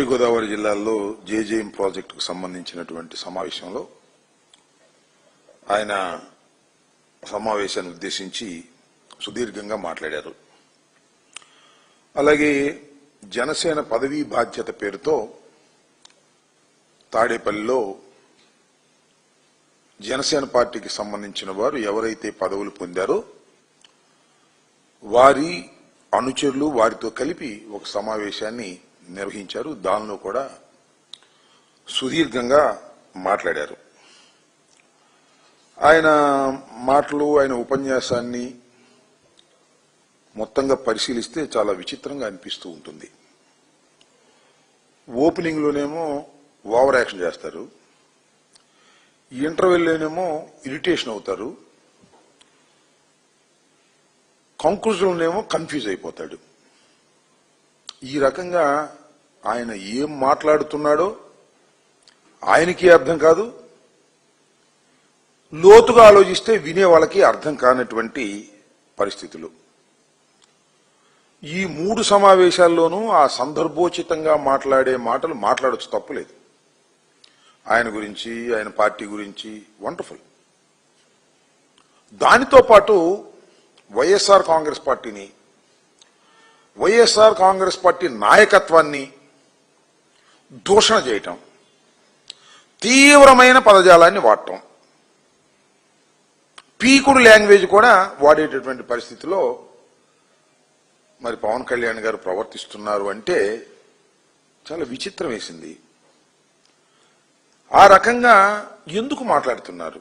ఉభయ గోదావరి జిల్లాల్లో జేజేఎం ప్రాజెక్టుకు సంబంధించినటువంటి సమావేశంలో ఆయన సమావేశాన్ని ఉద్దేశించి సుదీర్ఘంగా మాట్లాడారు. అలాగే జనసేన పదవీ బాధ్యత పేరుతో తాడేపల్లిలో జనసేన పార్టీకి సంబంధించిన వారు ఎవరైతే పదవులు పొందారో వారి అనుచరులు వారితో కలిపి ఒక సమావేశాన్ని నిర్వహించారు. దానిలో కూడా సుదీర్ఘంగా మాట్లాడారు. ఆయన మాటలు ఆయన ఉపన్యాసాన్ని మొత్తంగా పరిశీలిస్తే చాలా విచిత్రంగా అనిపిస్తూ ఉంటుంది. ఓపెనింగ్లోనేమో ఓవర్ యాక్షన్ చేస్తారు. ఇంటర్వెల్లోనేమో ఇరిటేషన్ అవుతారు. కంక్లూజన్లోనేమో కన్ఫ్యూజ్ అయిపోతాడు. ఈ రకంగా ఆయన ఏం మాట్లాడుతున్నాడో ఆయనకి అర్థం కాదు. లోతుగా ఆలోచిస్తే వినే వాళ్ళకి అర్థం కానటువంటి పరిస్థితులు. ఈ మూడు సమావేశాల్లోనూ ఆ సందర్భోచితంగా మాట్లాడే మాటలు మాట్లాడచ్చు తప్పులేదు ఆయన గురించి ఆయన పార్టీ గురించి వండర్ఫుల్. దానితో పాటు వైఎస్ఆర్ కాంగ్రెస్ పార్టీని వైఎస్ఆర్ కాంగ్రెస్ పార్టీ నాయకత్వాన్ని దూషణ చేయటం. తీవ్రమైన పదజాలాన్ని వాడటం. పీకుడు లాంగ్వేజ్ కూడా వాడేటటువంటి పరిస్థితిలో మరి పవన్ కళ్యాణ్ గారు ప్రవర్తిస్తున్నారు అంటే చాలా విచిత్రం వేసింది. ఆ రకంగా ఎందుకు మాట్లాడుతున్నారు?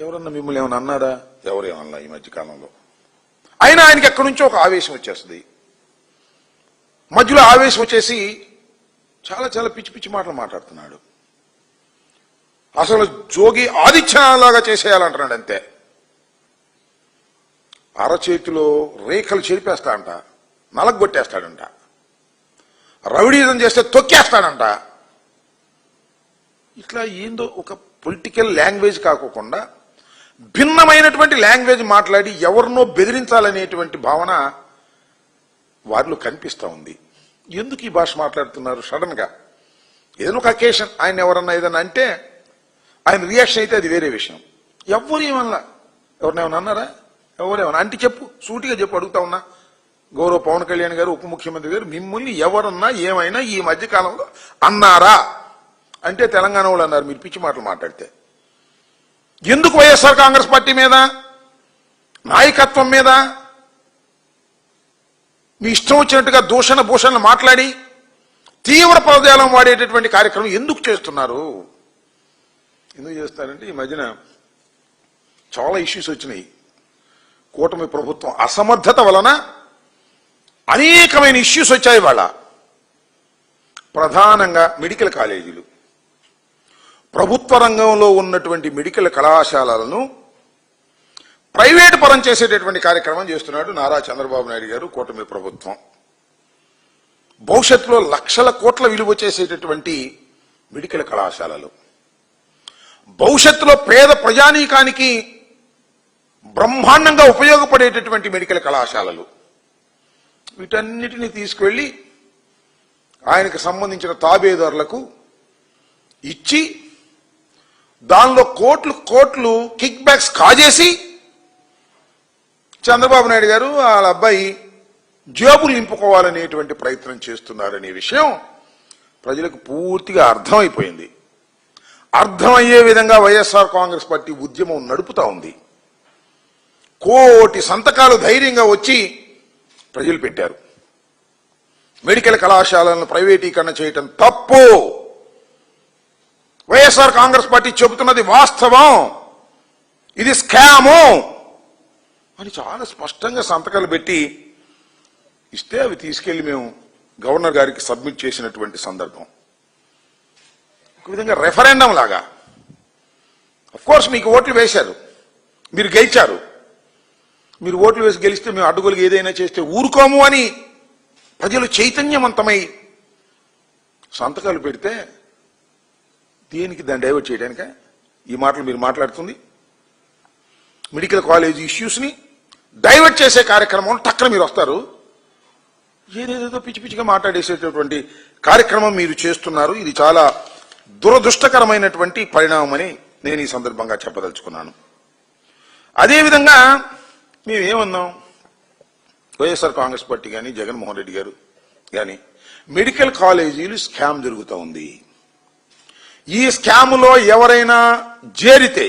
ఎవరన్నా మిమ్మల్ని ఏమైనా అన్నారా? ఎవరేమన్నా ఈ మధ్య కాలంలో? అయినా ఆయనకి ఎక్కడి నుంచో ఒక ఆవేశం వచ్చేస్తుంది. మధ్యలో ఆవేశం వచ్చేసి చాలా చాలా పిచ్చి పిచ్చి మాటలు మాట్లాడుతున్నాడు. అసలు జోగి ఆదిత్యలాగా చేసేయాలంటున్నాడు అంతే. అరచేతిలో రేఖలు చెరిపేస్తాడంట నలగొట్టేస్తాడంట రౌడీజం చేస్తే తొక్కేస్తాడంట. ఇట్లా ఏందో ఒక పొలిటికల్ లాంగ్వేజ్ కాకోకుండా భిన్నమైనటువంటి లాంగ్వేజ్ మాట్లాడి ఎవరినో బెదిరించాలనేటువంటి భావన వారిలో కనిపిస్తూ ఉంది. ఎందుకు ఈ భాష మాట్లాడుతున్నారు సడన్గా? ఏదైనా ఒక అకేషన్ ఆయన ఎవరన్నా ఏదన్నా అంటే ఆయన రియాక్షన్ అయితే అది వేరే విషయం. ఎవరు ఏమన్నా ఎవరినేమన్నా అన్నారా? ఎవరేమన్నా అంటే చెప్పు సూటిగా చెప్పు అడుగుతా ఉన్నా. గౌరవ పవన్ కళ్యాణ్ గారు ఉప ముఖ్యమంత్రి గారు మిమ్మల్ని ఎవరన్నా ఏమైనా ఈ మధ్య కాలంలో అన్నారా? అంటే తెలంగాణ వాళ్ళు అన్నారు మీరు పిచ్చి మాటలు మాట్లాడితే. ఎందుకు వైఎస్ఆర్ కాంగ్రెస్ పార్టీ మీద? నాయకత్వం మీద? మీ ఇష్టం వచ్చినట్టుగా దూషణ భూషణలు మాట్లాడి తీవ్ర పదజాలం వాడేటటువంటి కార్యక్రమం ఎందుకు చేస్తున్నారు? ఎందుకు చేస్తారంటే ఈ మధ్యన చాలా ఇష్యూస్ వచ్చినాయి. కూటమి ప్రభుత్వం అసమర్థత వలన అనేకమైన ఇష్యూస్ వచ్చాయి వాళ్ళ ప్రధానంగా మెడికల్ కాలేజీలు. ప్రభుత్వ రంగంలో ఉన్నటువంటి మెడికల్ కళాశాలలను ప్రైవేటు పరం చేసేటటువంటి కార్యక్రమం చేస్తున్నాడు నారా చంద్రబాబు నాయుడు గారు కూటమి ప్రభుత్వం. భవిష్యత్తులో లక్షల కోట్ల విలువ చేసేటటువంటి మెడికల్ కళాశాలలు. భవిష్యత్తులో పేద ప్రజానీకానికి బ్రహ్మాండంగా ఉపయోగపడేటటువంటి మెడికల్ కళాశాలలు. వీటన్నిటిని తీసుకువెళ్ళి ఆయనకు సంబంధించిన తాబేదారులకు ఇచ్చి దానిలో కోట్లు కోట్లు కిక్ బ్యాక్స్ కాజేసి చంద్రబాబు నాయుడు గారు వాళ్ళ అబ్బాయి జేబులు నింపుకోవాలనేటువంటి ప్రయత్నం చేస్తున్నారనే విషయం ప్రజలకు పూర్తిగా అర్థమైపోయింది. అర్థమయ్యే విధంగా వైఎస్ఆర్ కాంగ్రెస్ పార్టీ ఉద్యమం నడుపుతా ఉంది. కోటి సంతకాలు ధైర్యంగా వచ్చి ప్రజలు పెట్టారు. మెడికల్ కళాశాలను ప్రైవేటీకరణ చేయటం తప్పు. వైఎస్ఆర్ కాంగ్రెస్ పార్టీ చెబుతున్నది వాస్తవం. ఇది స్కాము. అని చాలా స్పష్టంగా సంతకాలు పెట్టి ఇస్తే అవి తీసుకెళ్ళి మేము గవర్నర్ గారికి సబ్మిట్ చేసినటువంటి సందర్భం. ఒక విధంగా రెఫరెండం లాగా. కోర్స్ మీకు ఓట్లు వేశారు. మీరు గెలిచారు. మీరు ఓట్లు వేసి గెలిస్తే మేము అడ్డుగోలుగా ఏదైనా చేస్తే ఊరుకోము అని ప్రజలు చైతన్యవంతమై సంతకాలు పెడితే దేనికి దాన్ని డైవర్ట్ చేయడానిక? ఈ మాటలు మీరు మాట్లాడుతుంది. మెడికల్ కాలేజ్ ఇష్యూస్ని డైవర్ట్ చేసే కార్యక్రమం టక్కన మీరు వస్తారు. ఏదేదేదో పిచ్చి పిచ్చిగా మాట్లాడేసేటటువంటి కార్యక్రమం మీరు చేస్తున్నారు. ఇది చాలా దురదృష్టకరమైనటువంటి పరిణామం అని నేను ఈ సందర్భంగా చెప్పదలుచుకున్నాను. అదేవిధంగా మేమేమన్నాం? వైఎస్ఆర్ కాంగ్రెస్ పార్టీ కానీ జగన్మోహన్ రెడ్డి గారు కానీ మెడికల్ కాలేజీలు స్కామ్ జరుగుతూ ఉంది. ఈ స్కాములో ఎవరైనా చేరితే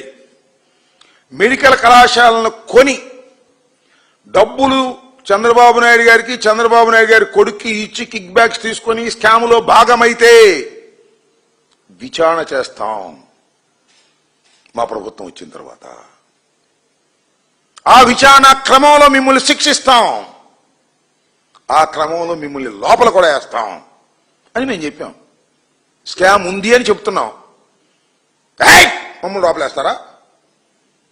మెడికల్ కళాశాలను కొని డబ్బులు చంద్రబాబు నాయుడు గారికి చంద్రబాబు నాయుడు గారి కొడుక్కి ఇచ్చి కిక్ బ్యాక్స్ తీసుకొని స్కాములో భాగమైతే విచారణ చేస్తాం. మా ప్రభుత్వం వచ్చిన తర్వాత. ఆ విచారణ క్రమంలో మిమ్మల్ని శిక్షిస్తాం. ఆ క్రమంలో మిమ్మల్ని లోపల కూడా వేస్తాం. అని మేము చెప్పాం. స్కామ్ ఉంది అని చెప్తున్నాం. మమ్మల్ని లోపలేస్తారా?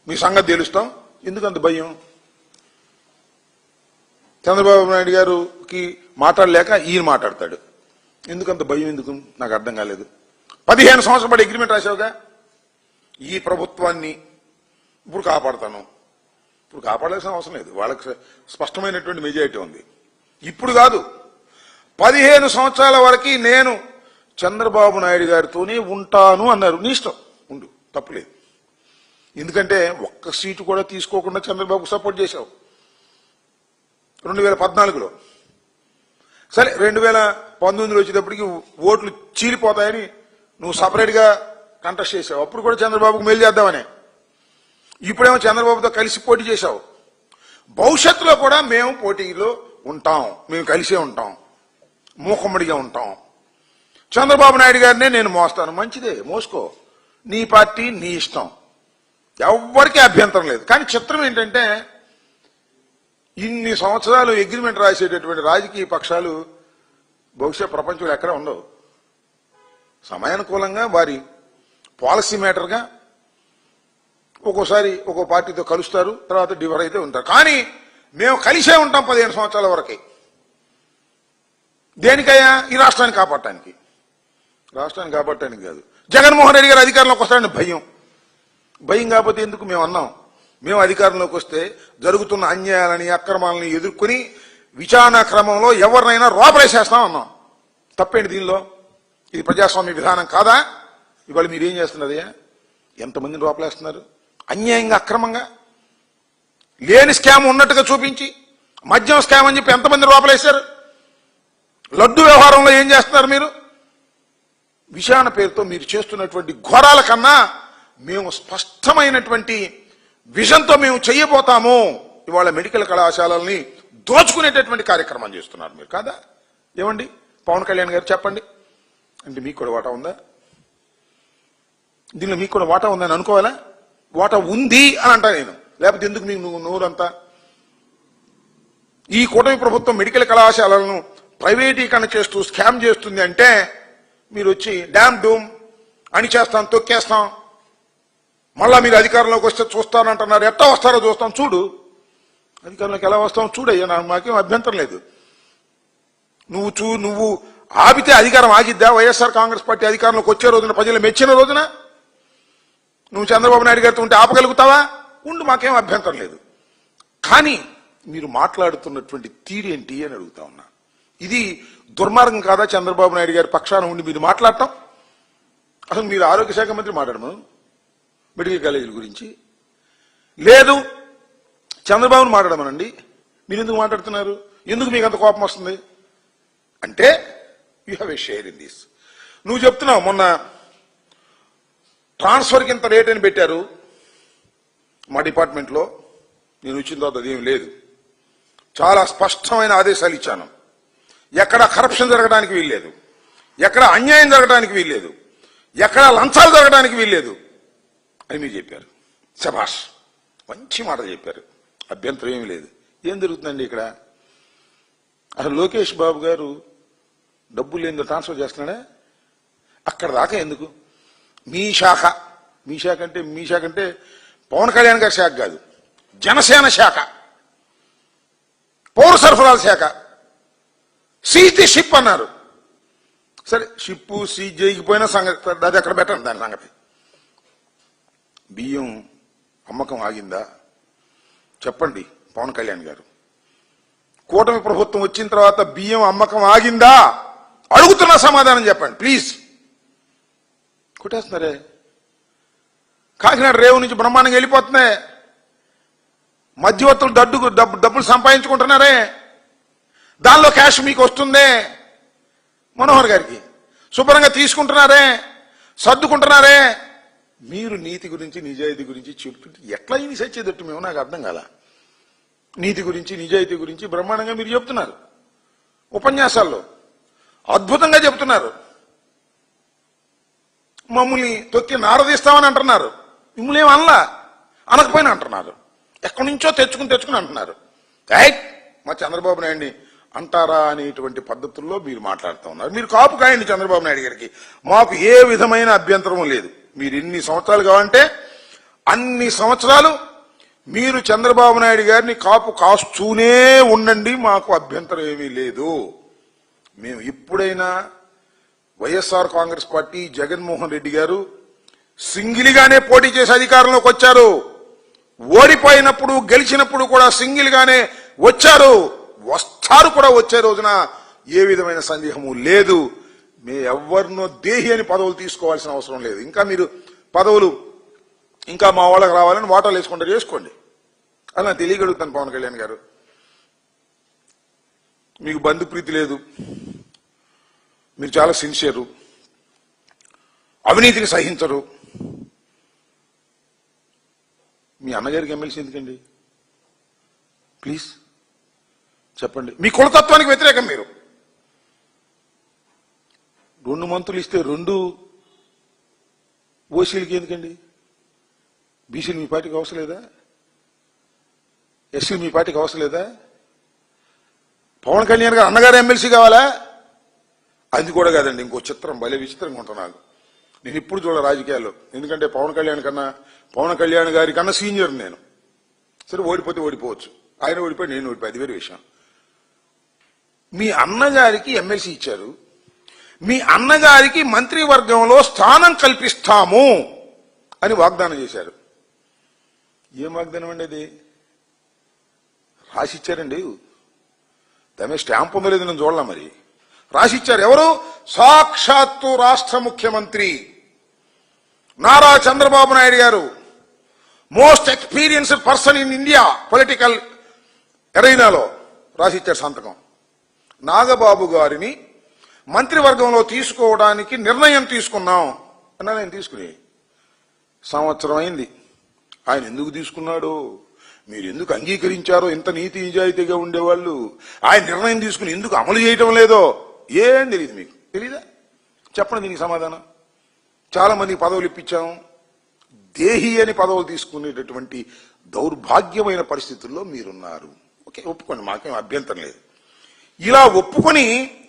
మీ సంగతి తెలుస్తాం. ఎందుకంత భయం? చంద్రబాబు నాయుడు గారికి మాట్లాడలేక ఈయన మాట్లాడతాడు. ఎందుకంత భయం ఎందుకు? నాకు అర్థం కాలేదు. పదిహేను సంవత్సరం పడి అగ్రిమెంట్ రాసావుగా ఈ ప్రభుత్వాన్ని ఇప్పుడు కాపాడుతాను. ఇప్పుడు కాపాడాల్సిన అవసరం లేదు. వాళ్ళకి స్పష్టమైనటువంటి మెజారిటీ ఉంది. ఇప్పుడు కాదు. పదిహేను సంవత్సరాల వరకు నేను చంద్రబాబు నాయుడు గారితోనే ఉంటాను అన్నారు. నీ ఇష్టం. ఉండు. తప్పులేదు. ఎందుకంటే ఒక్క సీటు కూడా తీసుకోకుండా చంద్రబాబుకు సపోర్ట్ చేశావు. రెండు వేల పద్నాలుగులో. సరే రెండు వేల పంతొమ్మిదిలో వచ్చేటప్పటికి ఓట్లు చీలిపోతాయని నువ్వు సపరేట్గా కంటెస్ట్ చేసావు అప్పుడు కూడా చంద్రబాబుకు మేలు చేద్దామనే. ఇప్పుడేమో చంద్రబాబుతో కలిసి పోటీ చేశావు. భవిష్యత్తులో కూడా మేము పోటీలో ఉంటాం. మేము కలిసే ఉంటాం. మూకమ్మడిగా ఉంటాం. చంద్రబాబు నాయుడు గారినే నేను మోస్తాను. మంచిదే మోసుకో. నీ పార్టీ నీ ఇష్టం. ఎవ్వరికీ అభ్యంతరం లేదు. కానీ చిత్రం ఏంటంటే ఇన్ని సంవత్సరాలు అగ్రిమెంట్ రాసేటటువంటి రాజకీయ పక్షాలు బహుశా ప్రపంచంలో ఎక్కడ ఉండవు. సమయానుకూలంగా వారి పాలసీ మేటర్గా ఒక్కోసారి ఒక్కో పార్టీతో కలుస్తారు తర్వాత డివర్ అయితే ఉంటారు. కానీ మేము కలిసే ఉంటాం పదిహేను సంవత్సరాల వరకే. దేనికయ్యా? ఈ రాష్ట్రాన్ని కాపాడటానికి. రాష్ట్రాన్ని కాపాడటానికి కాదు. జగన్మోహన్ రెడ్డి గారు అధికారంలోకి వస్తాడని భయం. భయం కాకపోతే ఎందుకు మేము అన్నాం? మేము అధికారంలోకి వస్తే జరుగుతున్న అన్యాయాలని అక్రమాలని ఎదుర్కొని విచారణ క్రమంలో ఎవరినైనా రోపరేసేస్తాం అన్నాం. తప్పేంటి దీనిలో? ఇది ప్రజాస్వామ్య విధానం కాదా? ఇవాళ మీరు ఏం చేస్తున్నది? ఎంతమందిని రోపలేస్తున్నారు అన్యాయంగా అక్రమంగా? లేని స్కామ్ ఉన్నట్టుగా చూపించి మద్యం స్కామ్ అని చెప్పి ఎంతమంది రోపలేశారు లడ్డు వ్యవహారంలో ఏం చేస్తున్నారు మీరు? విషాణ పేరుతో మీరు చేస్తున్నటువంటి ఘోరాల కన్నా మేము స్పష్టమైనటువంటి విజన్తో మేము చెయ్యబోతాము. ఇవాళ మెడికల్ కళాశాలల్ని దోచుకునేటటువంటి కార్యక్రమం చేస్తున్నారు మీరు కాదా? ఏమండి? పవన్ కళ్యాణ్ గారు చెప్పండి. అంటే మీకు కూడా వాటా ఉందా? దీనిలో మీకు కూడా వాటా ఉందని అనుకోవాలా? వాటా ఉంది అని అంటా నేను. లేకపోతే ఎందుకు మీకు నువ్వు నోరంతా? ఈ కూటమి ప్రభుత్వం మెడికల్ కళాశాలలను ప్రైవేటీకరణ చేస్తూ స్కామ్ చేస్తుంది అంటే మీరు వచ్చి డ్యామ్ డూమ్ అని చేస్తాం తొక్కేస్తాం మళ్ళా మీరు అధికారంలోకి వస్తే చూస్తానంటున్నారు. ఎట్టా వస్తారో చూస్తాం. చూడు. అధికారంలోకి ఎలా వస్తాం? చూడయ్యా నాకు మాకేం అభ్యంతరం లేదు. నువ్వు చూ నువ్వు ఆపితే అధికారం ఆగిద్దా? వైఎస్ఆర్ కాంగ్రెస్ పార్టీ అధికారంలోకి వచ్చే రోజున ప్రజలు మెచ్చిన రోజున? నువ్వు చంద్రబాబు నాయుడు గారితో ఉంటే ఆపగలుగుతావా? ఉండు మాకేం అభ్యంతరం లేదు. కానీ మీరు మాట్లాడుతున్నటువంటి తీరేంటి అని అడుగుతా ఉన్నా. ఇది దుర్మార్గం కాదా చంద్రబాబు నాయుడు గారి పక్షాన ఉండి మీరు మాట్లాడటం? అసలు మీరు ఆరోగ్య శాఖ మంత్రి మాట్లాడము మెడికల్ కాలేజీల గురించి. లేదు చంద్రబాబును మాట్లాడమనండి. మీరు ఎందుకు మాట్లాడుతున్నారు? ఎందుకు మీకు అంత కోపం వస్తుంది? అంటే you have a share in this నువ్వు చెప్తున్నావు మొన్న ట్రాన్స్ఫర్కి ఇంత రేట్ అని పెట్టారు మా డిపార్ట్మెంట్లో. నేను వచ్చిన తర్వాత అదేం లేదు. చాలా స్పష్టమైన ఆదేశాలు ఇచ్చాను. ఎక్కడ కరప్షన్ జరగడానికి వీల్లేదు. ఎక్కడ అన్యాయం జరగడానికి వీల్లేదు. ఎక్కడ లంచాలు జరగడానికి వీల్లేదు. అని మీరు చెప్పారు. శభాష్ మంచి మాట చెప్పారు. అభ్యంతరం ఏమీ లేదు. ఏం జరుగుతుందండి ఇక్కడ? అసలు లోకేష్ బాబు గారు డబ్బులు ఏందో ట్రాన్స్ఫర్ చేస్తున్నాడా? అక్కడ దాకా ఎందుకు? మీ శాఖ మీ శాఖ అంటే మీ శాఖ అంటే పవన్ కళ్యాణ్ గారి శాఖ కాదు. జనసేన శాఖ. పౌర సరఫరాల శాఖ. సీజ్ ది షిప్ అన్నారు. సరే షిప్ సీజ్ చేయకపోయినా సంగతి అది అక్కడ పెట్టండి దాని సంగతి. బియ్యం అమ్మకం ఆగిందా? చెప్పండి పవన్ కళ్యాణ్ గారు. కూటమి ప్రభుత్వం వచ్చిన తర్వాత బియ్యం అమ్మకం ఆగిందా? అడుగుతున్న సమాధానం చెప్పండి ప్లీజ్. కొట్టేస్తున్నారే? కాకినాడ రేవు నుంచి బ్రహ్మాండంగా వెళ్ళిపోతున్నాయి. మధ్యవర్తులు దడ్డు డబ్బు డబ్బులు సంపాదించుకుంటున్నారే? దానిలో క్యాష్ మీకు వస్తుందే? మనోహర్ గారికి. శుభ్రంగా తీసుకుంటున్నారే? సర్దుకుంటున్నారే? మీరు నీతి గురించి నిజాయితీ గురించి చెప్తుంటే ఎట్లా ఇది సచ్చేదట్టు మేము నాకు అర్థం కాల. నీతి గురించి నిజాయితీ గురించి బ్రహ్మాండంగా మీరు చెప్తున్నారు. ఉపన్యాసాల్లో అద్భుతంగా చెప్తున్నారు. మమ్మల్ని తొక్కి నారదీస్తామని అంటున్నారు. మిమ్మల్ని ఏమనలా అనకపోయినా అంటున్నారు. ఎక్కడి నుంచో తెచ్చుకుని తెచ్చుకుని అంటున్నారు. ఏయ్, మా చంద్రబాబు నాయుడిని అంటారా అనేటువంటి పద్ధతుల్లో మీరు మాట్లాడుతూ ఉన్నారు. మీరు కాపు కాయండి చంద్రబాబు నాయుడు గారికి. మాకు ఏ విధమైన అభ్యంతరం లేదు. మీరు ఎన్ని సంవత్సరాలు కావాలంటే అన్ని సంవత్సరాలు మీరు చంద్రబాబు నాయుడు గారిని కాపు కాస్తూనే ఉండండి మాకు అభ్యంతరం ఏమీ లేదు. మేము ఎప్పుడైనా వైఎస్ఆర్ కాంగ్రెస్ పార్టీ జగన్మోహన్ రెడ్డి గారు సింగిల్గానే పోటీ చేసి అధికారంలోకి వచ్చారు. ఓడిపోయినప్పుడు గెలిచినప్పుడు కూడా సింగిల్ గానే వచ్చారు. వస్తారు కూడా వచ్చే రోజున ఏ విధమైన సందేహము లేదు. మీ ఎవరినో దేహి అని పదవులు తీసుకోవాల్సిన అవసరం లేదు. ఇంకా మీరు పదవులు ఇంకా మా వాళ్ళకి రావాలని వాటాలు వేసుకుంటారు చేసుకోండి అలా తెలియగలుగుతాను పవన్ కళ్యాణ్ గారు. మీకు బంధుప్రీతి లేదు. మీరు చాలా సిన్సియరు అవినీతిని సహించరు. మీ అన్నగారికి ఎమ్మెల్సీ ఎందుకండి? ప్లీజ్ చెప్పండి. మీ కులతత్వానికి వ్యతిరేకం మీరు. రెండు మంత్రులు ఇస్తే రెండు ఓసీలకి ఎందుకండి? బీసీలు మీ పార్టీకి అవసరం లేదా? ఎస్సీలు మీ పార్టీకి అవసరం లేదా? పవన్ కళ్యాణ్ గారు అన్నగారు ఎమ్మెల్సీ కావాలా? అది కూడా కాదండి ఇంకో చిత్రం భలే విచిత్రంగా ఉంటున్నాను నేను ఇప్పుడు చూడ రాజకీయాల్లో. ఎందుకంటే పవన్ కళ్యాణ్ కన్నా పవన్ కళ్యాణ్ గారి కన్నా సీనియర్ నేను. సరే ఓడిపోతే ఓడిపోవచ్చు. ఆయన ఓడిపోయి నేను ఓడిపోయి అది వేరే విషయం. మీ అన్నగారికి ఎమ్మెల్సీ ఇచ్చారు. మీ అన్నగారికి మంత్రివర్గంలో స్థానం కల్పిస్తాము అని వాగ్దానం చేశారు. ఏం వాగ్దానం అండి అది? రాసిచ్చారండి. దాని స్టాంప్ ఉందో లేదో నేను చూడలే మరి. రాసిచ్చారు ఎవరు? సాక్షాత్తు రాష్ట్ర ముఖ్యమంత్రి Nara Chandrababu Naidu garu. Most experienced person in India political ఎరైనాలో రాసిచ్చారు సంతకం. నాగబాబు గారిని మంత్రివర్గంలో తీసుకోవడానికి నిర్ణయం తీసుకున్నాం అన్నా నేను తీసుకుని. సంవత్సరం అయింది. ఆయన ఎందుకు తీసుకున్నాడు? మీరు ఎందుకు అంగీకరించారో? ఇంత నీతి నిజాయితీగా ఉండేవాళ్ళు. ఆయన నిర్ణయం తీసుకుని ఎందుకు అమలు చేయటం లేదో ఏం తెలియదు మీకు. తెలీదా? చెప్పండి దీనికి సమాధానం. చాలా మందికి పదవులు ఇప్పించాం. దేహి అని పదవులు తీసుకునేటటువంటి దౌర్భాగ్యమైన పరిస్థితుల్లో మీరున్నారు. ఓకే ఒప్పుకోండి మాకేం అభ్యంతరం లేదు. ఇలా ఒప్పుకొని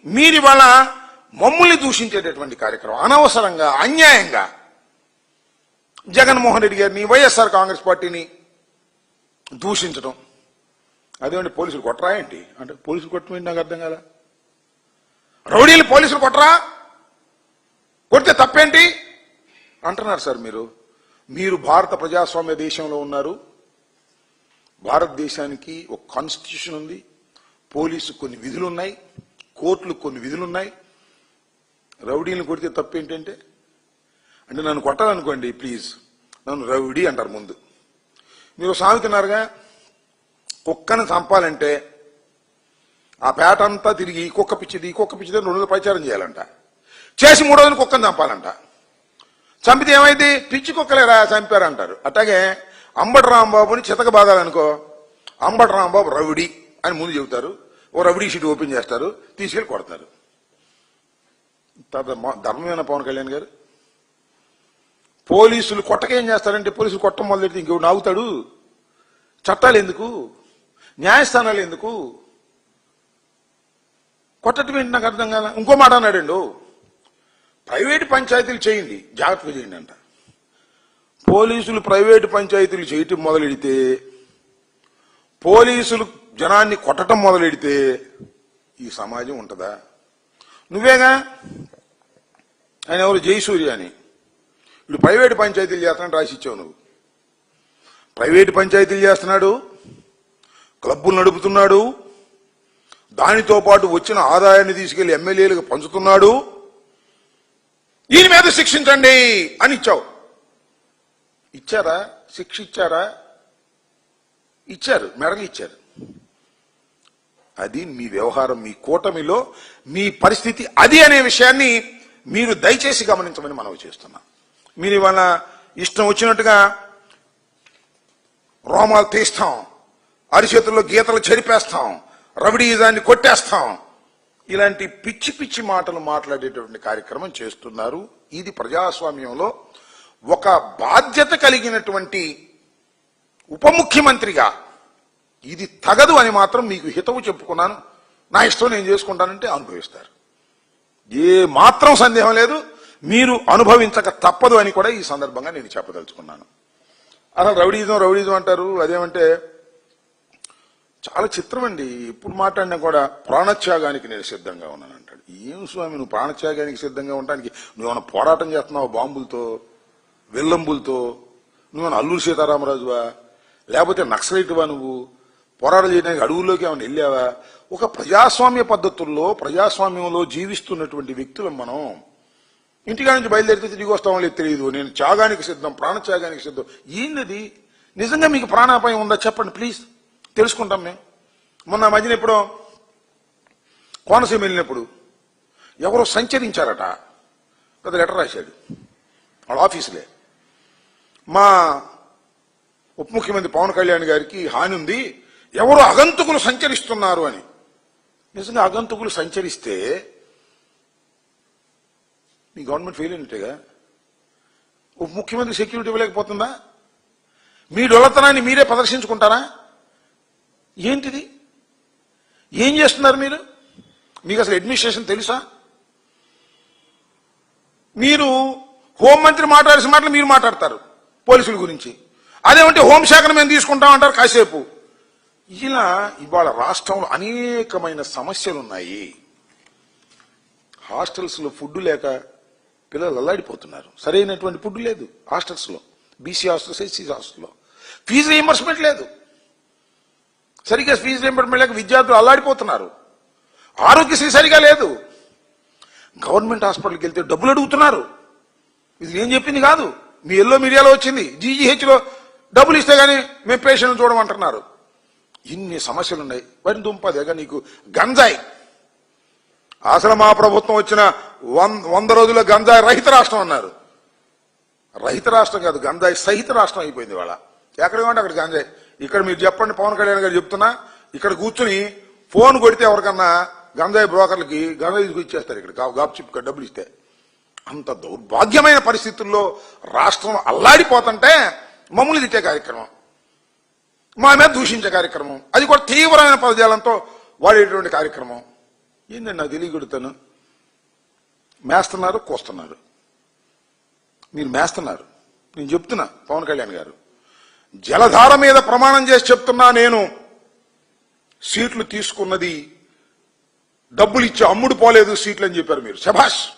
మీరు ఇవాళ మమ్మల్ని దూషించేటటువంటి కార్యక్రమం అనవసరంగా అన్యాయంగా. జగన్మోహన్ రెడ్డి గారిని వైఎస్ఆర్ కాంగ్రెస్ పార్టీని దూషించడం. అదేమంటే పోలీసులు కొట్టరా ఏంటి? అంటే పోలీసులు కొట్టమేంటి నాకు అర్థం కదా రౌడీలు పోలీసులు కొట్టరా? కొడితే తప్పేంటి? అంటున్నారు సార్ మీరు. మీరు భారత ప్రజాస్వామ్య దేశంలో ఉన్నారు. భారతదేశానికి ఒక కాన్స్టిట్యూషన్ ఉంది. పోలీసు కొన్ని విధులు ఉన్నాయి కోర్టులు కొన్ని విధులు ఉన్నాయి రౌడీలను కొడితే తప్పు ఏంటంటే అంటే నన్ను కొట్టాలనుకోండి ప్లీజ్ నన్ను రౌడీ అంటారు ముందు. మీరు సాగుతున్నారుగా కుక్కను చంపాలంటే ఆ పేట అంతా తిరిగి కుక్క పిచ్చిది కుక్క పిచ్చిది రెండు రోజులు ప్రచారం చేయాలంట. చేసి మూడు రోజులు కుక్కను చంపాలంట. చంపితే ఏమైంది? పిచ్చి కుక్కలేరా చంపారంటారు. అట్లాగే అంబటి రాంబాబుని చితక బాధాలనుకో అంబటి రాంబాబు రౌడీ అని ముందు చెబుతారు. ఓ రబడీ షీట్ ఓపెన్ చేస్తారు తీసుకెళ్ళి కొడతారు. తర్వాత ధర్మమైన పవన్ కళ్యాణ్ గారు? పోలీసులు కొట్టకేం చేస్తారంటే పోలీసులు కొట్టం మొదలెడితే ఇంకో నాగుతాడు చట్టాలు ఎందుకు? న్యాయస్థానాలు ఎందుకు? కొట్టడం ఏంటి నాకు అర్థం కాదా ఇంకో మాట అన్నాడండు. ప్రైవేటు పంచాయతీలు చేయండి. జాగ్రత్తగా చేయండి అంట పోలీసులు ప్రైవేటు పంచాయతీలు చేయటం మొదలెడితే పోలీసులు జనాన్ని కొట్టడం మొదలెడితే ఈ సమాజం ఉంటుందా? నువ్వేగా? ఆయన ఎవరు? జయసూర్య అని. ఇప్పుడు ప్రైవేటు పంచాయతీలు చేస్తానని రాసి ఇచ్చావు నువ్వు. ప్రైవేటు పంచాయతీలు చేస్తున్నాడు క్లబ్బులు నడుపుతున్నాడు దానితో పాటు వచ్చిన ఆదాయాన్ని తీసుకెళ్ళి ఎమ్మెల్యేలకు పంచుతున్నాడు. దీని మీద శిక్షించండి అని ఇచ్చావు. ఇచ్చారా? శిక్ష ఇచ్చారా ఇచ్చారు మెడలు ఇచ్చారు అది మీ వ్యవహారం మీ కూటమిలో మీ పరిస్థితి అది అనే విషయాన్ని మీరు దయచేసి గమనించమని మనవి చేస్తున్నా. మీరు ఇవాళ ఇష్టం వచ్చినట్టుగా రోమాలు తీస్తాం అరిచేతుల్లో గీతలు చెరిపేస్తాం రవిడీజాన్ని కొట్టేస్తాం. ఇలాంటి పిచ్చి పిచ్చి మాటలు మాట్లాడేటువంటి కార్యక్రమం చేస్తున్నారు. ఇది ప్రజాస్వామ్యంలో ఒక బాధ్యత కలిగినటువంటి ఉప ముఖ్యమంత్రిగా ఇది తగదు అని మాత్రం మీకు హితవు చెప్పుకున్నాను. నా ఇష్టం నేను చేసుకుంటానంటే అనుభవిస్తారు. ఏ మాత్రం సందేహం లేదు. మీరు అనుభవించక తప్పదు అని కూడా ఈ సందర్భంగా నేను చెప్పదలుచుకున్నాను. అసలు రౌడీజం రౌడీజం అంటారు. అదేమంటే చాలా చిత్రం అండి ఇప్పుడు మాట్లాడినా కూడా ప్రాణత్యాగానికి నేను సిద్ధంగా ఉన్నాను అంటాడు. ఏం స్వామి నువ్వు ప్రాణత్యాగానికి సిద్ధంగా ఉండడానికి నువ్వేమైనా పోరాటం చేస్తున్నావు బాంబులతో విల్లంబులతో? నువ్వేమైనా అల్లూరు సీతారామరాజువా? లేకపోతే నక్సలైట్వా నువ్వు? పోరాటం చేయడానికి అడుగుల్లోకి ఏమైనా వెళ్ళావా? ఒక ప్రజాస్వామ్య పద్ధతుల్లో ప్రజాస్వామ్యంలో జీవిస్తున్నటువంటి వ్యక్తులం మనం. ఇంటికా నుంచి బయలుదేరితే తిరిగి వస్తామో లేదు తెలియదు. నేను త్యాగానికి సిద్ధం ప్రాణ త్యాగానికి సిద్ధం. ఏంది నిజంగా మీకు ప్రాణాపాయం ఉందా? చెప్పండి ప్లీజ్. తెలుసుకుంటాం మేము. మొన్న మధ్యన ఎప్పుడో కోనసీమ వెళ్ళినప్పుడు ఎవరో సంచరించారట. పెద్ద లెటర్ రాశాడు. వాళ్ళ ఆఫీసులే. మా ఉప ముఖ్యమంత్రి పవన్ కళ్యాణ్ గారికి హాని ఉంది. ఎవరు అగంతుకులు సంచరిస్తున్నారు అని. నిజంగా అగంతుకులు సంచరిస్తే మీ గవర్నమెంట్ ఫెయిల్ అయినట్టుగా? ఉప ముఖ్యమంత్రి సెక్యూరిటీ ఇవ్వలేకపోతుందా? మీ డొల్లతనాన్ని మీరే ప్రదర్శించుకుంటారా? ఏంటిది? ఏం చేస్తున్నారు మీరు? మీకు అసలు అడ్మినిస్ట్రేషన్ తెలుసా? మీరు హోంమంత్రి మాట్లాడాల్సిన మాటలు మీరు మాట్లాడతారు పోలీసుల గురించి. అదేమంటే హోంశాఖను మేము తీసుకుంటామంటారు కాసేపు. ఇలా ఇవాళ రాష్ట్రంలో అనేకమైన సమస్యలు ఉన్నాయి హాస్టల్స్లో ఫుడ్ లేక పిల్లలు అల్లాడిపోతున్నారు. సరైనటువంటి ఫుడ్ లేదు హాస్టల్స్లో బీసీ హాస్టల్స్ ఎస్సీ హాస్టల్లో. ఫీజు రీఎంబర్స్మెంట్ లేదు. సరిగ్గా ఫీజు రీఎంబర్స్మెంట్ లేక విద్యార్థులు అల్లాడిపోతున్నారు. ఆరోగ్యశ్రీ సరిగా లేదు. గవర్నమెంట్ హాస్పిటల్కి వెళ్తే డబ్బులు అడుగుతున్నారు. ఇది నేను చెప్పింది కాదు. మీ ఎల్లో మీడియాలో వచ్చింది. జీజీహెచ్లో డబ్బులు ఇస్తే గానీ మేము పేషెంట్ చూడమంటున్నారు. ఇన్ని సమస్యలు ఉన్నాయి వరి దుంపదేగా నీకు. గంజాయి. అసలు మా ప్రభుత్వం వచ్చిన వంద వంద రోజుల గంజాయి రహిత రాష్ట్రం అన్నారు. రహిత రాష్ట్రం కాదు గంజాయి సహిత రాష్ట్రం అయిపోయింది వాళ్ళ ఎక్కడ ఉంటే అక్కడ గంజాయి. ఇక్కడ మీరు చెప్పండి పవన్ కళ్యాణ్ గారు చెప్తున్నా ఇక్కడ కూర్చుని ఫోన్ కొడితే ఎవరికన్నా గంజాయి బ్రోకర్లకి గంజాయి తీసుకు ఇచ్చేస్తారు ఇక్కడ గాప్ చిప్ డబ్బులు ఇస్తే అంత దౌర్భాగ్యమైన పరిస్థితుల్లో రాష్ట్రం అల్లాడిపోతుంటే మమ్మల్ని తిట్టే కార్యక్రమం. మా మీద దూషించే కార్యక్రమం. అది కూడా తీవ్రమైన పదజాలంతో వాడేటువంటి కార్యక్రమం. ఏంటండి నాకు తెలియగలుగుతాను మేస్తున్నారు కోస్తున్నారు. మీరు మేస్తున్నారు. నేను చెప్తున్నా పవన్ కళ్యాణ్ గారు. జలధార మీద ప్రమాణం చేసి చెప్తున్నా నేను. సీట్లు తీసుకున్నది డబ్బులు ఇచ్చి అమ్ముడు పోలేదు సీట్లు అని చెప్పారు మీరు. శభాష్!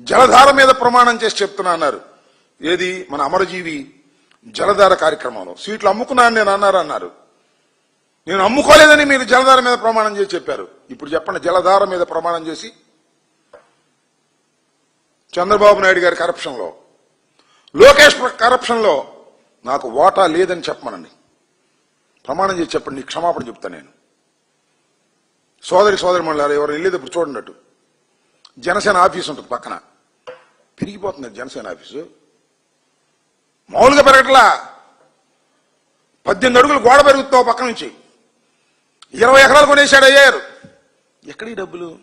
జలధార మీద ప్రమాణం చేసి చెప్తున్నా అన్నారు. ఏది? మన అమరజీవి జలధార కార్యక్రమంలో. సీట్లు అమ్ముకున్నాను నేను అన్నారు అన్నారు. నేను అమ్ముకోలేదని మీరు జలధార మీద ప్రమాణం చేసి చెప్పారు. ఇప్పుడు చెప్పండి జలధార మీద ప్రమాణం చేసి. చంద్రబాబు నాయుడు గారి కరప్షన్లో. లోకేష్ కరప్షన్లో నాకు వాటా లేదని చెప్పమనండి. ప్రమాణం చేసి చెప్పండి నీకు క్షమాపణ చెప్తాను నేను. సోదరి సోదరి మండలారు ఎవరు వెళ్ళేటప్పుడు చూడండి జనసేన ఆఫీస్ ఉంటుంది పక్కన. పెరిగిపోతుంది జనసేన ఆఫీసు. మామూలుగా పెరగట్లా. పద్దెనిమిది అడుగులు గోడ పెరుగుతావు పక్క నుంచి. ఇరవై ఎకరాలు కొనేసాడు అయ్యారు ఎక్కడి డబ్బులు?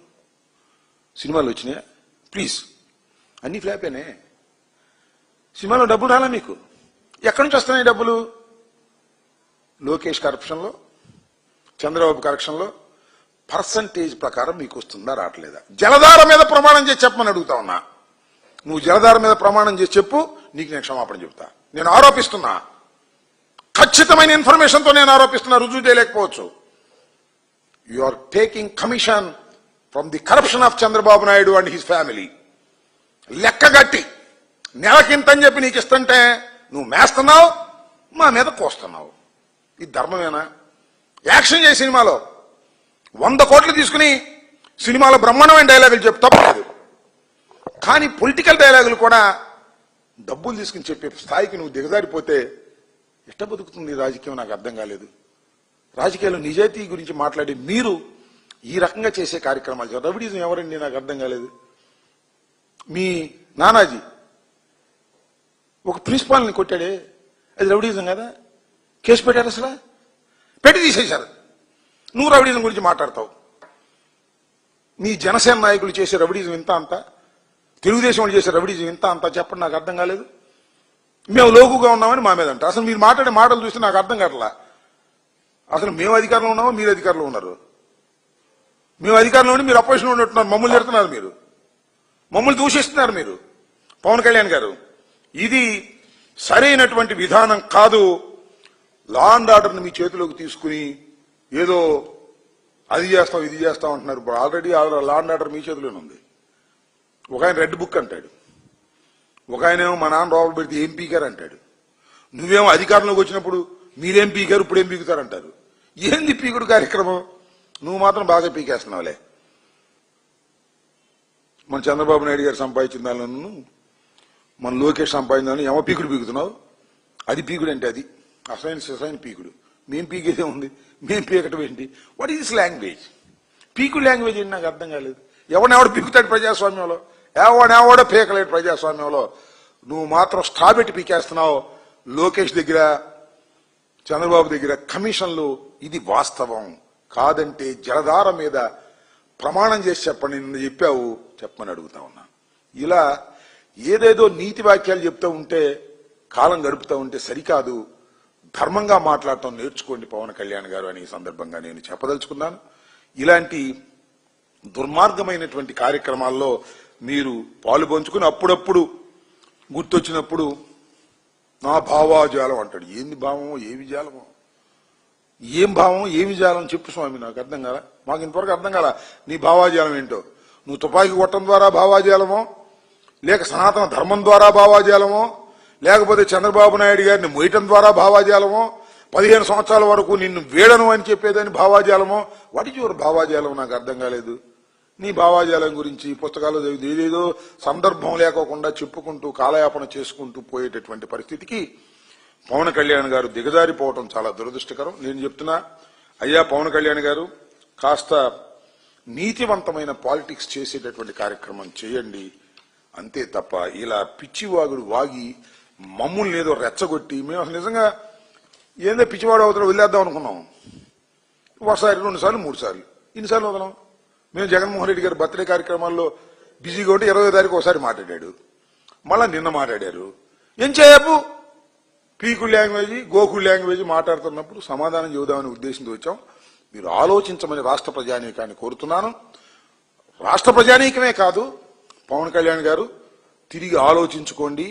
సినిమాలు వచ్చినాయా? ప్లీజ్. అన్ని ఫ్లాపేనే సినిమాలో డబ్బులు రాలా మీకు? ఎక్కడి నుంచి వస్తున్నాయి డబ్బులు? లోకేష్ కరప్షన్లో? చంద్రబాబు కరప్షన్లో? పర్సంటేజ్ ప్రకారం మీకు వస్తుందా రావట్లేదా? జలధార మీద ప్రమాణం చేసి చెప్పమని అడుగుతా ఉన్నా. నువ్వు జలధార మీద ప్రమాణం చేసి చెప్పు నీకు నేను క్షమాపణ చెబుతా నేను ఆరోపిస్తున్నా. ఖచ్చితమైన ఇన్ఫర్మేషన్తో నేను ఆరోపిస్తున్నా రుజువు చేయలేకపోవచ్చు. You are taking commission from the corruption of Chandrababu Naidu and his family లెక్కగట్టి నెలకింతని చెప్పి నీకు ఇస్తుంటే నువ్వు మేస్తున్నావు మా మీద కోస్తున్నావు. ఇది ధర్మమేనా? యాక్షన్ చేయి సినిమాలో. వంద కోట్లు తీసుకుని సినిమాలో బ్రహ్మాండమైన డైలాగులు చెప్పు తప్పలేదు కానీ పొలిటికల్ డైలాగులు కూడా డబ్బులు తీసుకుని చెప్పే స్థాయికి నువ్వు దిగజారిపోతే ఎట్ట బతుకుతుంది రాజకీయం? నాకు అర్థం కాలేదు. రాజకీయాల్లో నిజాయితీ గురించి మాట్లాడి మీరు ఈ రకంగా చేసే కార్యక్రమాలు చేస్తారు. ఎవరండి? నాకు అర్థం కాలేదు. మీ నానాజీ ఒక ప్రిన్సిపాల్ని కొట్టాడే. అది రౌడీజం కదా? కేసు పెట్టారు అసలు? పెట్టి తీసేశారు. నువ్వు రౌడీజం గురించి మాట్లాడతావు. నీ జనసేన నాయకులు చేసే రౌడీజం ఇంత అంత? తెలుగుదేశం వాళ్ళు చేసే రౌడీజం ఇంత అంత చెప్పండి నాకు అర్థం కాలేదు. మేము లోకుగా ఉన్నామని మా మీద అంటే అసలు మీరు మాట్లాడే మాటలు చూస్తే నాకు అర్థం కావట్లా. అసలు మేము అధికారంలో ఉన్నామో? మీరు అధికారంలో ఉన్నారు. మేము అధికారంలో ఉండి మీరు అపోజిషన్ ఉన్నట్టున్నారు. మమ్మల్ని తిడుతున్నారు మీరు. మమ్మల్ని దూషిస్తున్నారు మీరు. పవన్ కళ్యాణ్ గారు ఇది సరైనటువంటి విధానం కాదు. లా అండ్ ఆర్డర్ని మీ చేతిలోకి తీసుకుని ఏదో అది చేస్తాం ఇది చేస్తాం అంటున్నారు. ఇప్పుడు ఆల్రెడీ లా అండ్ ఆర్డర్ మీ చేతిలోనే ఉంది. ఒక ఆయన రెడ్ బుక్ అంటాడు. ఒక ఆయన ఏమో మా నాన్న రావులు పెడితే ఏం పీకారు అంటాడు. నువ్వేమో అధికారంలోకి వచ్చినప్పుడు మీరేం పీకారు ఇప్పుడు ఏం పీకుతారు అంటారు. ఏంది పీకుడు కార్యక్రమం? నువ్వు మాత్రం బాగా పీకేస్తున్నావులే. మన చంద్రబాబు నాయుడు గారు సంపాదించిన దానిలోనూ మన లోకేష్ సంపాదించిన దానిలో ఏమో పీకుడు పీకుతున్నావు? అది పీకుడు అంటే అది. అసైన్ ససైన్ పీకుడు. మేం పీకేదే ఉంది. మేం పీకటం ఏంటి? వాట్ ఈస్ లాంగ్వేజ్ పీకుడు లాంగ్వేజ్ ఏంటి? నాకు అర్థం కాలేదు. ఎవడెవడు పీకుతాడు ప్రజాస్వామ్యంలో? ఎవడెవడో పీకలేడు ప్రజాస్వామ్యంలో? నువ్వు మాత్రం స్టాబెట్టి పీకేస్తున్నావు. లోకేష్ దగ్గర చంద్రబాబు దగ్గర కమిషన్లు ఇది వాస్తవం. కాదంటే జలధార మీద ప్రమాణం చేసి చెప్పండి నిన్న చెప్పావు చెప్పమని అడుగుతా ఉన్నా. ఇలా ఏదేదో నీతి వాక్యాలు చెప్తూ ఉంటే కాలం గడుపుతూ ఉంటే సరికాదు. ధర్మంగా మాట్లాడటం నేర్చుకోండి పవన్ కళ్యాణ్ గారు అని సందర్భంగా నేను చెప్పదలుచుకున్నాను. ఇలాంటి దుర్మార్గమైనటువంటి కార్యక్రమాల్లో మీరు పాలు పంచుకుని అప్పుడప్పుడు గుర్తొచ్చినప్పుడు నా భావాజాలం అంటాడు. ఏంది భావమో ఏమి జాలమో? ఏం భావం ఏమి జాలం చెప్పు స్వామి నాకు అర్థం కదా మాకు ఇంతవరకు అర్థం కాల? నీ భావాజాలం ఏంటో? నువ్వు తుపాకీ కొట్టడం ద్వారా భావాజాలమో? లేక సనాతన ధర్మం ద్వారా భావాజాలమో? లేకపోతే చంద్రబాబు నాయుడు గారిని మొయటం ద్వారా భావాజాలమో? పదిహేను సంవత్సరాల వరకు నిన్ను వేడను అని చెప్పేదని భావాజాలమో? వాటి చివరి భావాజాలం నాకు అర్థం కాలేదు. నీ భావాజాలం గురించి పుస్తకాలు చదివితే ఏదేదో సందర్భం లేకోకుండా చెప్పుకుంటూ కాలయాపన చేసుకుంటూ పోయేటటువంటి పరిస్థితికి పవన్ కళ్యాణ్ గారు దిగజారిపోవటం చాలా దురదృష్టకరం. నేను చెప్తున్నా అయ్యా పవన్ కళ్యాణ్ గారు కాస్త నీతివంతమైన పాలిటిక్స్ చేసేటటువంటి కార్యక్రమం చేయండి. అంతే తప్ప ఇలా పిచ్చివాగుడు వాగి మమ్మల్ని ఏదో రెచ్చగొట్టి మేము అసలు నిజంగా ఏందో పిచ్చివాడు అవతల వదిలేద్దాం అనుకున్నాం. ఒకసారి రెండు సార్లు మూడు సార్లు ఇన్నిసార్లు వదలం? మేము జగన్మోహన్ రెడ్డి గారి బర్త్డే కార్యక్రమాల్లో బిజీగా ఉంటే ఇరవై తారీఖు ఒకసారి మాట్లాడాడు. మళ్ళా నిన్న మాట్లాడారు. ఏం చేయపు పీకు లాంగ్వేజ్ గోకుల్ లాంగ్వేజ్ మాట్లాడుతున్నప్పుడు సమాధానం చెబుదామని ఉద్దేశంతో వచ్చాం. మీరు ఆలోచించమని రాష్ట్ర ప్రజానీకాన్ని కోరుతున్నాను. రాష్ట్ర ప్రజానీకమే కాదు పవన్ కళ్యాణ్ గారు తిరిగి ఆలోచించుకోండి.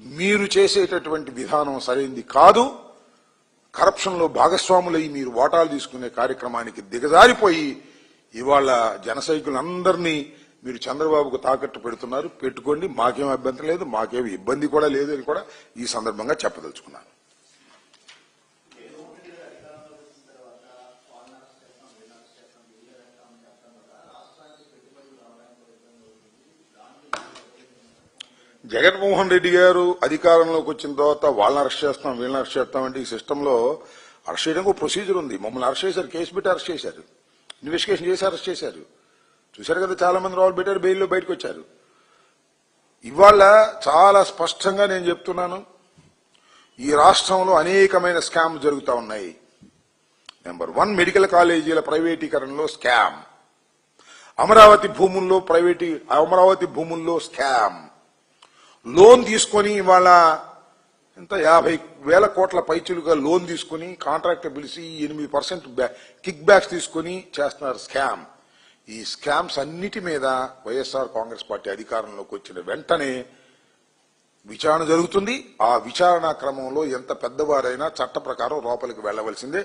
మీరు చేసేటటువంటి విధానం సరైంది కాదు. కరప్షన్లో భాగస్వాములై మీరు ఓటాలు తీసుకునే కార్యక్రమానికి దిగజారిపోయి ఇవాళ జన సైకులందరినీ మీరు చంద్రబాబుకు తాకట్టు పెడుతున్నారు. పెట్టుకోండి. మాకేం అభ్యంతరం లేదు. మాకేం ఇబ్బంది కూడా లేదు అని కూడా ఈ సందర్భంగా చెప్పదలుచుకున్నాను. జగన్మోహన్ రెడ్డి గారు అధికారంలోకి వచ్చిన తర్వాత వాళ్ళని అరెస్ట్ చేస్తాం వీళ్ళని అరెస్ట్ చేస్తాం అంటే ఈ సిస్టంలో అరెస్ట్ చేయడానికి ప్రొసీజర్ ఉంది. మమ్మల్ని అరెస్ట్ చేశారు. కేసు పెట్టి అరెస్ట్ చేశారు. ఇన్వెస్టిగేషన్ చేసి అరెస్ట్ చేశారు. చూశారు కదా చాలా మంది రావాలి పెట్టారు బెయిల్లో బయటకు వచ్చారు ఇవాళ చాలా స్పష్టంగా నేను చెప్తున్నాను. ఈ రాష్ట్రంలో అనేకమైన స్కామ్ జరుగుతూ ఉన్నాయి. నెంబర్ వన్ మెడికల్ కాలేజీల ప్రైవేటీకరణలో స్కామ్. అమరావతి భూముల్లో ప్రైవేటీ అమరావతి భూముల్లో స్కామ్. లోన్ తీసుకొని ఇవాళ ఇంత యాభై వేల కోట్ల పైచులుగా లోన్ తీసుకొని కాంట్రాక్ట్ పిలిచి ఎనిమిది పర్సెంట్ కిక్ బ్యాక్స్ తీసుకొని చేస్తున్నారు స్కామ్. ఈ స్కామ్స్ అన్నిటి మీద వైఎస్ఆర్ కాంగ్రెస్ పార్టీ అధికారంలోకి వచ్చిన వెంటనే విచారణ జరుగుతుంది. ఆ విచారణ క్రమంలో ఎంత పెద్దవారైనా చట్ట ప్రకారం లోపలికి వెళ్ళవలసిందే.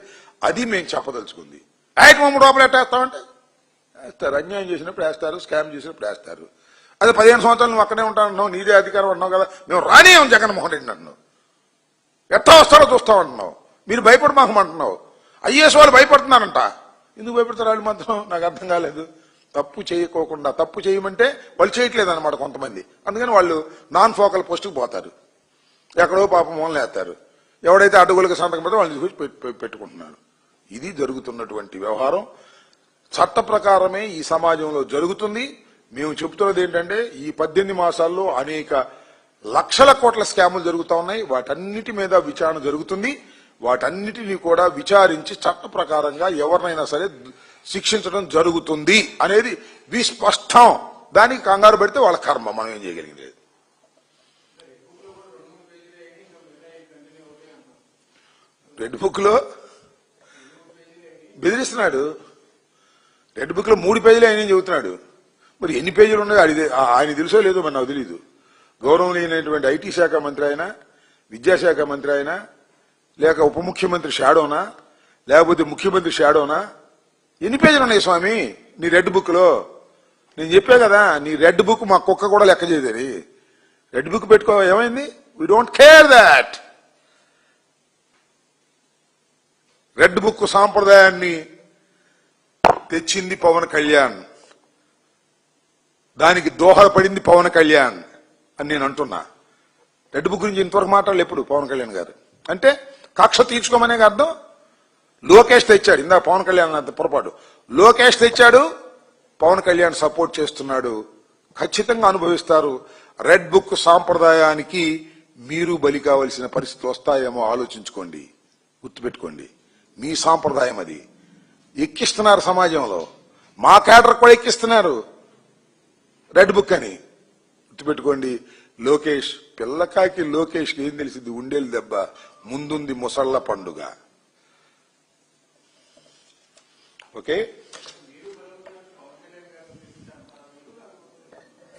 అది మేము చెప్పదలుచుకుంది. ఆయక మమ్మల్ని లోపల ఎట్టేస్తామంటే వేస్తారు అన్యాయం చేసినప్పుడు వేస్తారు స్కామ్ చేసినప్పుడు వేస్తారు అదే పదిహేను సంవత్సరాలు నువ్వు అక్కడే ఉంటాను నీదే అధికారం అన్నావు కదా మేము రానేయం జగన్మోహన్ రెడ్డి అంటున్నావు ఎట్లా వస్తారో చూస్తామంటున్నావు మీరు భయపడమాకమంటున్నావు ఐఏఎస్ వాళ్ళు భయపడుతున్నారంట. ఎందుకు భయపడతారు వాళ్ళు మాత్రం? నాకు అర్థం కాలేదు. తప్పు చేయకోకుండా తప్పు చేయమంటే వాళ్ళు చేయట్లేదు అనమాట కొంతమంది. అందుకని వాళ్ళు నాన్ ఫోకల్ పోస్టుకు పోతారు. ఎక్కడో పాపం మూలన వేస్తారు ఎవడైతే అడుగులకు సంతకం పెడతా వాళ్ళు చూసి పెట్టుకుంటున్నారు. ఇది జరుగుతున్నటువంటి వ్యవహారం. చట్ట ప్రకారమే ఈ సమాజంలో జరుగుతుంది. మేము చెబుతున్నది ఏంటంటే ఈ పద్దెనిమిది మాసాల్లో అనేక లక్షల కోట్ల స్కాములు జరుగుతూ ఉన్నాయి. వాటన్నిటి మీద విచారణ జరుగుతుంది. వాటన్నిటిని కూడా విచారించి చట్ట ప్రకారంగా ఎవరినైనా సరే శిక్షించడం జరుగుతుంది అనేది విస్పష్టం. దానికి కంగారు పెడితే వాళ్ళ కర్మ. మనం ఏం చేయగలిగింది? రెడ్ బుక్లో బెదిరిస్తున్నాడు. రెడ్ బుక్లో మూడు పేజీలు ఆయన చెబుతున్నాడు. మరి ఎన్ని పేజీలు ఉన్నాయో? అది ఆయన తెలుసో లేదో మరి నాకు తెలియదు గౌరవనీయమైనటువంటి ఐటీ శాఖ మంత్రి అయినా విద్యాశాఖ మంత్రి అయినా లేక ఉప ముఖ్యమంత్రి షాడోనా లేకపోతే ముఖ్యమంత్రి షాడోనా ఎన్ని పేజీలు ఉన్నాయి స్వామి? నీ రెడ్ బుక్లో నేను చెప్పా కదా నీ రెడ్ బుక్ మా కుక్క కూడా లెక్క చేయదని రెడ్ బుక్ పెట్టుకో ఏమైంది? We don't care that red book సాంప్రదాయాన్ని తెచ్చింది పవన్ కళ్యాణ్. దానికి దోహదపడింది పవన్ కళ్యాణ్. అని నేను అంటున్నా. రెడ్ బుక్ గురించి ఇంతవరకు మాట్లాడలేదు ఎప్పుడు పవన్ కళ్యాణ్ గారు. అంటే కక్ష తీర్చుకోమనే అర్థం? లోకేష్ తెచ్చాడు. ఇందా పవన్ కళ్యాణ్ అంత పొరపాటు. లోకేష్ తెచ్చాడు పవన్ కళ్యాణ్ సపోర్ట్ చేస్తున్నాడు. ఖచ్చితంగా అనుభవిస్తారు. రెడ్ బుక్ సాంప్రదాయానికి మీరు బలి కావలసిన పరిస్థితి వస్తాయేమో ఆలోచించుకోండి. గుర్తుపెట్టుకోండి. మీ సాంప్రదాయం అది. ఎక్కిస్తున్నారు సమాజంలో. మా క్యాడర్ కూడా ఎక్కిస్తున్నారు. రెడ్ బుక్ అని. గుర్తుపెట్టుకోండి లోకేష్ పిల్లకాయకి లోకేష్కి ఏం తెలిసింది? ఉండేది దెబ్బ ముందుంది ముసళ్ళ పండుగ. ఓకే?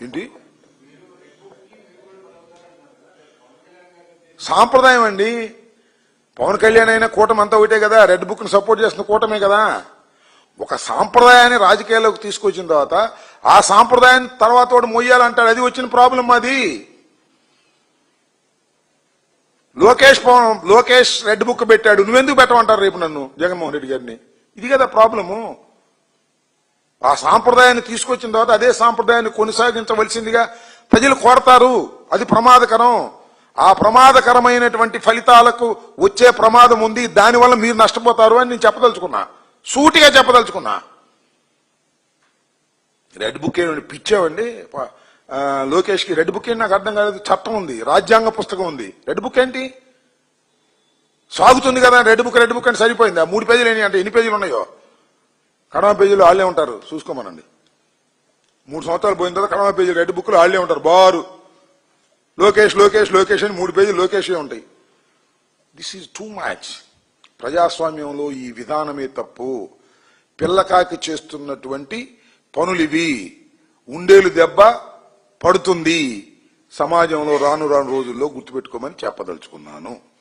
ఏంటి? సాంప్రదాయం అండి. పవన్ కళ్యాణ్ అయినా కూటమి అంతా ఒకటే కదా రెడ్ బుక్ను సపోర్ట్ చేస్తున్న కూటమే కదా. ఒక సాంప్రదాయాన్ని రాజకీయాల్లోకి తీసుకొచ్చిన తర్వాత ఆ సాంప్రదాయాన్ని తర్వాత వాడు మొయ్యాలంటాడు అది వచ్చిన ప్రాబ్లం అది. లోకేష్ పవన్ లోకేష్ రెడ్ బుక్ పెట్టాడు. నువ్వెందుకు పెట్టమంటారు రేపు నన్ను? జగన్మోహన్ రెడ్డి గారిని. ఇది కదా ప్రాబ్లము. ఆ సాంప్రదాయాన్ని తీసుకొచ్చిన తర్వాత అదే సాంప్రదాయాన్ని కొనసాగించవలసిందిగా ప్రజలు కోరతారు. అది ప్రమాదకరం. ఆ ప్రమాదకరమైనటువంటి ఫలితాలకు వచ్చే ప్రమాదం ఉంది. దానివల్ల మీరు నష్టపోతారు అని నేను చెప్పదలుచుకున్నా. సూటిగా చెప్పదలుచుకున్నా. రెడ్ బుక్ ఏమండి పిచ్చావండి? లోకేష్కి రెడ్ బుక్ ఏంటి నాకు అర్థం కాలేదు. చట్టం ఉంది రాజ్యాంగ పుస్తకం ఉంది. రెడ్ బుక్ ఏంటి? సాగుతుంది కదా రెడ్ బుక్ రెడ్ బుక్ అని సరిపోయింది. ఆ మూడు పేజీలు ఏంటి అంటే ఎన్ని పేజీలు ఉన్నాయో? కడమ పేజీలు వాళ్ళే ఉంటారు చూసుకోమనండి. మూడు సంవత్సరాలు పోయిన తర్వాత కడమ పేజీలు రెడ్ బుక్లు వాళ్ళే ఉంటారు బారు. లోకేష్ లోకేష్ లోకేష్ అని మూడు పేజీలు లోకేషే ఉంటాయి. దిస్ ఈజ్ టూ మ్యాచ్ ప్రజాస్వామ్యంలో ఈ విధానమే తప్పు. పిల్లకాకి చేస్తున్నటువంటి పనులివి. ఉండేలు దెబ్బ పడుతుంది. సమాజంలో రాను రాను రోజుల్లో గుర్తుపెట్టుకోమని చెప్పదలుచుకున్నాను.